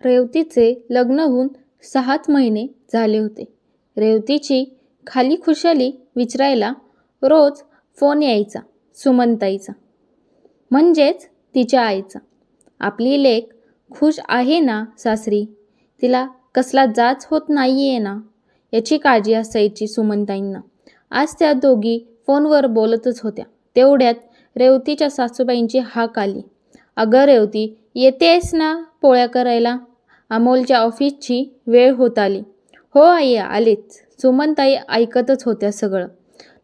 रेवतीचे लग्न होऊन सहाच महिने झाले होते. रेवतीची खाली खुशाली विचारायला रोज फोन यायचा सुमंताईचा म्हणजेच तिच्या आईचा. आपली लेक खुश आहे ना सासरी? तिला कसला जाच होत नाही आहे ना? याची काळजी असायची सुमंताईंना आज त्या दोघी फोनवर बोलतच होत्या. तेवढ्यात रेवतीच्या सासूबाईंची हाक आली. अगं रेवती येतेस ना पोळ्या करायला? अमोलच्या ऑफिसची वेळ होत आली. हो आई आलीच. सुमनताई ऐकतच होत्या सगळं.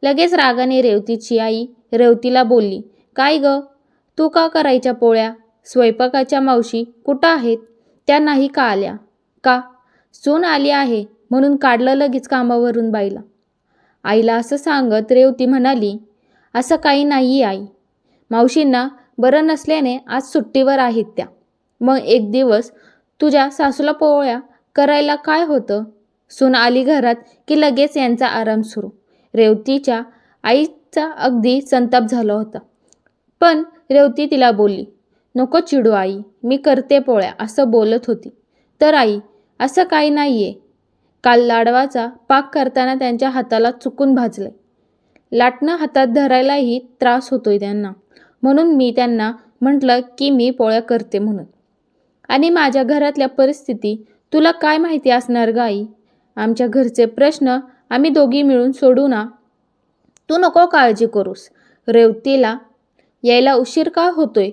लगेच रागाने रेवतीची आई रेवतीला बोलली काय ग? तू का करायच्या पोळ्या? स्वयंपाकाच्या मावशी कुठं आहेत? त्या नाही का आल्या? का? सून आली आहे म्हणून काढलं लगेच कामावरून बाईला. आईला असं सांगत रेवती म्हणाली असं काही नाही आई. मावशींना बरं नसल्याने आज सुट्टीवर आहेत त्या. मग एक दिवस तुझ्या सासूला पोळ्या करायला काय होतं? सून आली घरात की लगेच यांचा आराम सुरू. रेवतीच्या आईचा अगदी संताप झाला होता. पण रेवती तिला बोलली नको चिडू आई मी करते पोळ्या असं बोलत होती. तर आई असं काही नाही आहे काल लाडवाचा पाक करताना त्यांच्या हाताला चुकून भाजलंय. लाटणं हातात धरायलाही त्रास होतोय त्यांना. म्हणून मी त्यांना म्हटलं की मी पोळ्या करते म्हणून. आणि माझ्या घरातल्या परिस्थिती तुला काय माहिती असणार गाई आमच्या घरचे प्रश्न आम्ही दोघी मिळून सोडू ना? तू नको काळजी करूस. रेवतीला यायला उशीर का होतोय?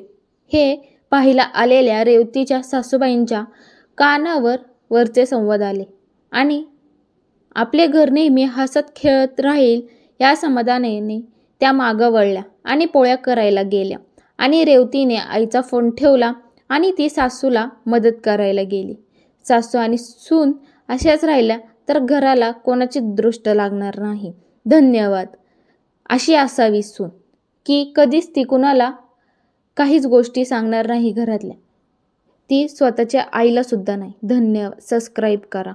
हे पाहायला आलेल्या रेवतीच्या सासूबाईंच्या कानावर वरचे संवाद आले. आणि आपले घर नेहमी हसत खेळत राहील या समाधानाने त्या मागं वळल्या आणि पोळ्या करायला गेल्या. आणि रेवतीने आईचा फोन ठेवला आणि ती सासूला मदत करायला गेली. सासू आणि सून अशाच राहिल्या तर घराला कोणाची दृष्ट लागणार नाही. धन्यवाद. अशी असावी सून. की कधीच ती कुणाला काहीच गोष्टी सांगणार नाही घरातल्या. ती स्वतःच्या आईला सुद्धा नाही. धन्यवाद. सबस्क्राईब करा.